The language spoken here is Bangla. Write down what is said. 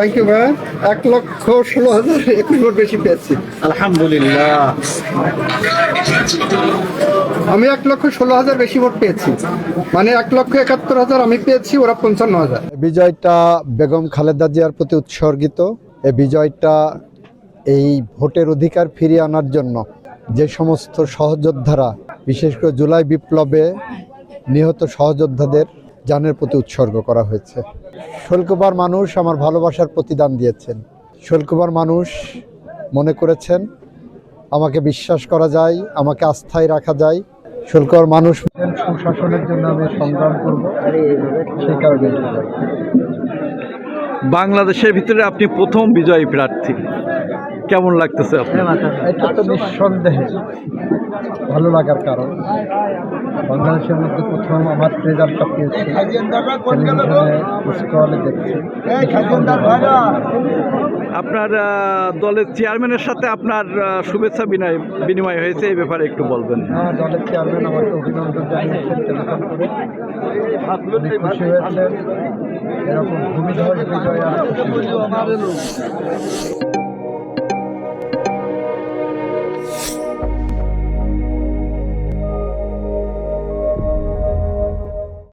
থ্যাংক ইউ ভাই এক লক্ষ ষোলো হাজার একুশ ভোট বেশি পেয়েছি। আলহামদুলিল্লাহ। আমি এক লক্ষ ষোলো হাজার বেশি ভোট পেয়েছি। মানে এক লক্ষ একাত্তর হাজার আমি পেয়েছি ওরা পঞ্চান্ন হাজার। বিজয়টা বেগম খালেদা জিয়ার প্রতি উৎসর্গিত। এই বিজয়টা এই ভোটের অধিকার ফিরিয়ে আনার জন্য যে সমস্ত সহযোদ্ধারা বিশেষ করে জুলাই বিপ্লবে নিহত সহযোদ্ধাদের জানের প্রতি উৎসর্গ করা হয়েছে। শোলকুবার মানুষ আমার ভালোবাসার প্রতিদান দিয়েছেন। শোলকুবার মানুষ মনে করেছেন, আমাকে বিশ্বাস করা যায়, আমাকে আস্থায় রাখা যায়। শুল্কর মানুষ সুশাসনের জন্য আমি সংগ্রাম করব, সেই কারণে বাংলাদেশের ভিতরে আপনি প্রথম বিজয়ী প্রার্থী। কেমন লাগতেছে আপনার? এটা তো নিঃসন্দেহে ভালো লাগার কারণ। বাংলাদেশের মধ্যে প্রথম আমার রেজাল্টটা পেয়েছি। টেলিভিশনে দেখছি। আপনার দলের চেয়ারম্যানের সাথে আপনার শুভেচ্ছা বিনয় বিনিময় হয়েছে এই ব্যাপারে একটু বলবেন। হ্যাঁ দলের চেয়ারম্যান আমাকে অভিনন্দন জানিয়েছেন উনি খুশি হয়েছেন এরকম ভূমিধর বিজয়।